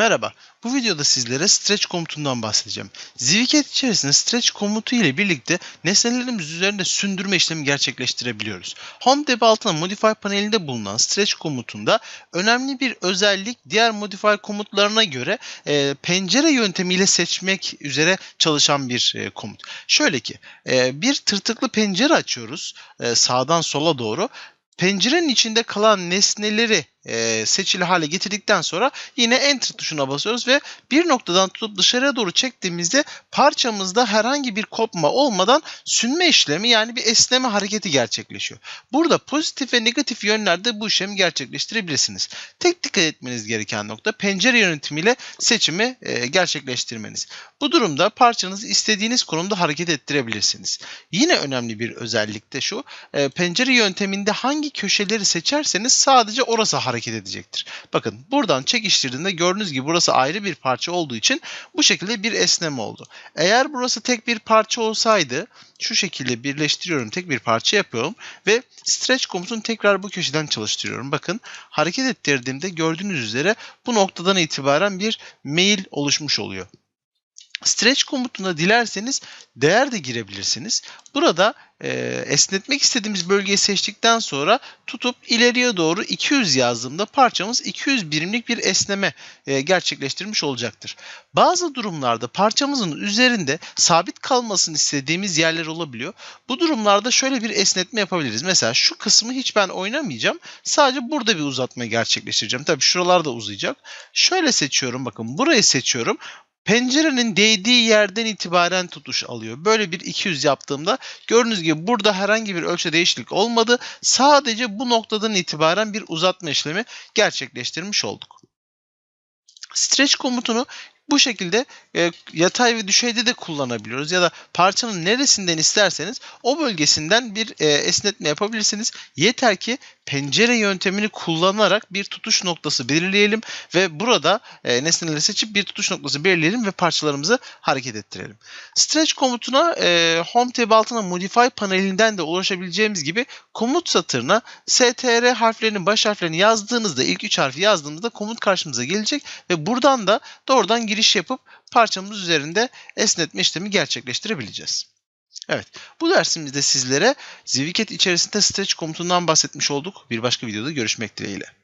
Merhaba, bu videoda sizlere stretch komutundan bahsedeceğim. Zwicket içerisinde stretch komutu ile birlikte nesnelerimiz üzerinde sündürme işlemi gerçekleştirebiliyoruz. Home tab altına modify panelinde bulunan stretch komutunda önemli bir özellik diğer modify komutlarına göre e, pencere yöntemiyle seçmek üzere çalışan bir e, komut. Şöyle ki e, bir tırtıklı pencere açıyoruz e, sağdan sola doğru. Pencerenin içinde kalan nesneleri e, seçili hale getirdikten sonra yine enter tuşuna basıyoruz ve bir noktadan tutup dışarıya doğru çektiğimizde parçamızda herhangi bir kopma olmadan sünme işlemi yani bir esneme hareketi gerçekleşiyor. Burada pozitif ve negatif yönlerde bu işlemi gerçekleştirebilirsiniz. Tek dikkat etmeniz gereken nokta pencere yönetimiyle seçimi e, gerçekleştirmeniz. Bu durumda parçanızı istediğiniz konumda hareket ettirebilirsiniz. Yine önemli bir özellik de şu, e, pencere yönteminde hangi köşeleri seçerseniz sadece orası edecektir. Bakın buradan çekiştirdiğinde gördüğünüz gibi burası ayrı bir parça olduğu için bu şekilde bir esneme oldu. Eğer burası tek bir parça olsaydı şu şekilde birleştiriyorum tek bir parça yapıyorum ve stretch komutunu tekrar bu köşeden çalıştırıyorum. Bakın hareket ettirdiğimde gördüğünüz üzere bu noktadan itibaren bir mail oluşmuş oluyor. Stretch komutuna dilerseniz değer de girebilirsiniz. Burada e, esnetmek istediğimiz bölgeyi seçtikten sonra tutup ileriye doğru 200 yazdığımda parçamız 200 birimlik bir esneme e, gerçekleştirmiş olacaktır. Bazı durumlarda parçamızın üzerinde sabit kalmasını istediğimiz yerler olabiliyor. Bu durumlarda şöyle bir esnetme yapabiliriz. Mesela şu kısmı hiç ben oynamayacağım. Sadece burada bir uzatma gerçekleştireceğim. Tabii şuralarda uzayacak. Şöyle seçiyorum bakın burayı seçiyorum. Pencerenin değdiği yerden itibaren tutuş alıyor. Böyle bir 200 yaptığımda gördüğünüz gibi burada herhangi bir ölçü değişiklik olmadı. Sadece bu noktadan itibaren bir uzatma işlemi gerçekleştirmiş olduk. Stretch komutunu bu şekilde e, yatay ve düşeyde de kullanabiliyoruz ya da parçanın neresinden isterseniz o bölgesinden bir e, esnetme yapabilirsiniz. Yeter ki pencere yöntemini kullanarak bir tutuş noktası belirleyelim ve burada e, nesneleri seçip bir tutuş noktası belirleyelim ve parçalarımızı hareket ettirelim. Stretch komutuna e, Home tab altına Modify panelinden de ulaşabileceğimiz gibi komut satırına STR harflerinin baş harflerini yazdığınızda ilk üç harfi yazdığımızda komut karşımıza gelecek ve buradan da doğrudan giriş yapıp parçamız üzerinde esnetme işlemi gerçekleştirebileceğiz. Evet, bu dersimizde sizlere Zwicket içerisinde stretch komutundan bahsetmiş olduk. Bir başka videoda görüşmek dileğiyle.